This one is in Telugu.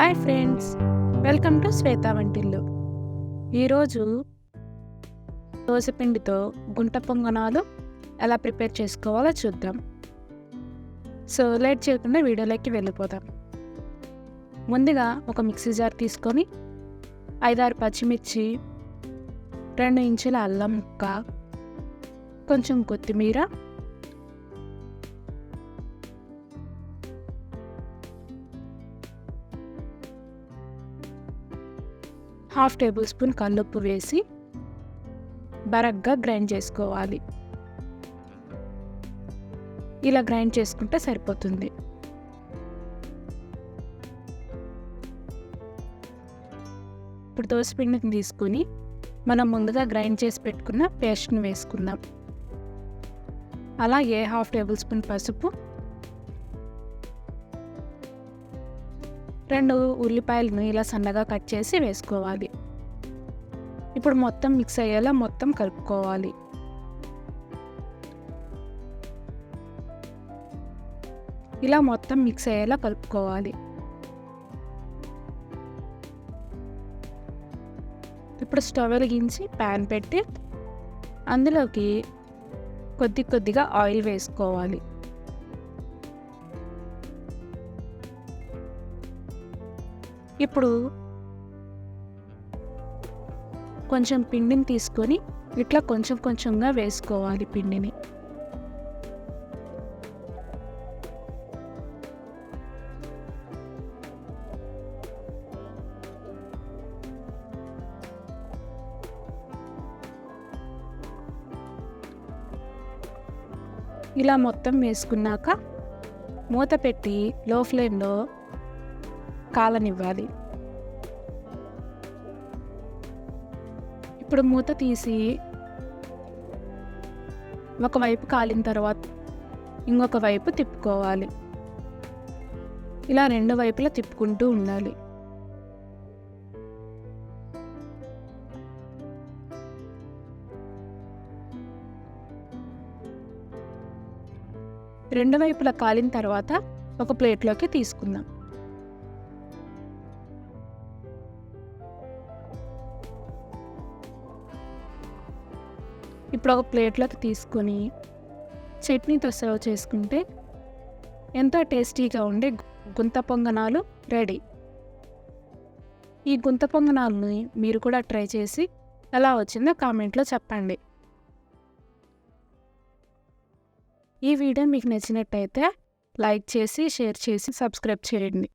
Hi friends welcome to Shweta Vantillu. ఈరోజు దోశపిండితో గుంట పొంగనాలు ఎలా ప్రిపేర్ చేసుకోవాలో చూద్దాం. సో లేట్ చేయకుండా వీడియోలోకి వెళ్ళిపోదాం. ముందుగా ఒక మిక్సీ జార్ తీసుకొని ఐదారు పచ్చిమిర్చి రెండు ఇంచుల అల్లం ముక్క కొంచెం కొత్తిమీర హాఫ్ టేబుల్ స్పూన్ కందుప్పు వేసి బరగ్గా గ్రైండ్ చేసుకోవాలి. ఇలా గ్రైండ్ చేసుకుంటే సరిపోతుంది. ఇప్పుడు దోసపిండిని తీసుకుని మనం ముందుగా గ్రైండ్ చేసి పెట్టుకున్న పేస్ట్ని వేసుకుందాం. అలాగే హాఫ్ టేబుల్ స్పూన్ పసుపు రెండు ఉల్లిపాయలను ఇలా సన్నగా కట్ చేసి వేసుకోవాలి. ఇప్పుడు మొత్తం మిక్స్ అయ్యేలా మొత్తం కలుపుకోవాలి. ఇలా మొత్తం మిక్స్ అయ్యేలా కలుపుకోవాలి. ఇప్పుడు స్టవ్ వెలిగించి ప్యాన్ పెట్టి అందులోకి కొద్ది కొద్దిగా ఆయిల్ వేసుకోవాలి. ఇప్పుడు కొంచెం పిండిని తీసుకొని ఇట్లా కొంచెం కొంచెంగా వేసుకోవాలి పిండిని. ఇలా మొత్తం వేసుకున్నాక మూత పెట్టి లో ఫ్లేమ్లో కాలనివ్వాలి. ఇప్పుడు మూత తీసి ఒకవైపు కాలిన తర్వాత ఇంకొక వైపు తిప్పుకోవాలి. ఇలా రెండు వైపులా తిప్పుకుంటూ ఉండాలి. రెండు వైపులా కాలిన తర్వాత ఒక ప్లేట్లోకి తీసుకుందాం. ఇప్పుడు ఒక ప్లేట్లోకి తీసుకొని చట్నీతో సర్వ్ చేసుకుంటే ఎంతో టేస్టీగా ఉండే గుంత పొంగనాలు రెడీ. ఈ గుంత పొంగనాలని మీరు కూడా ట్రై చేసి ఎలా వచ్చిందో కామెంట్లో చెప్పండి. ఈ వీడియో మీకు నచ్చినట్టయితే లైక్ చేసి షేర్ చేసి సబ్స్క్రైబ్ చేయండి.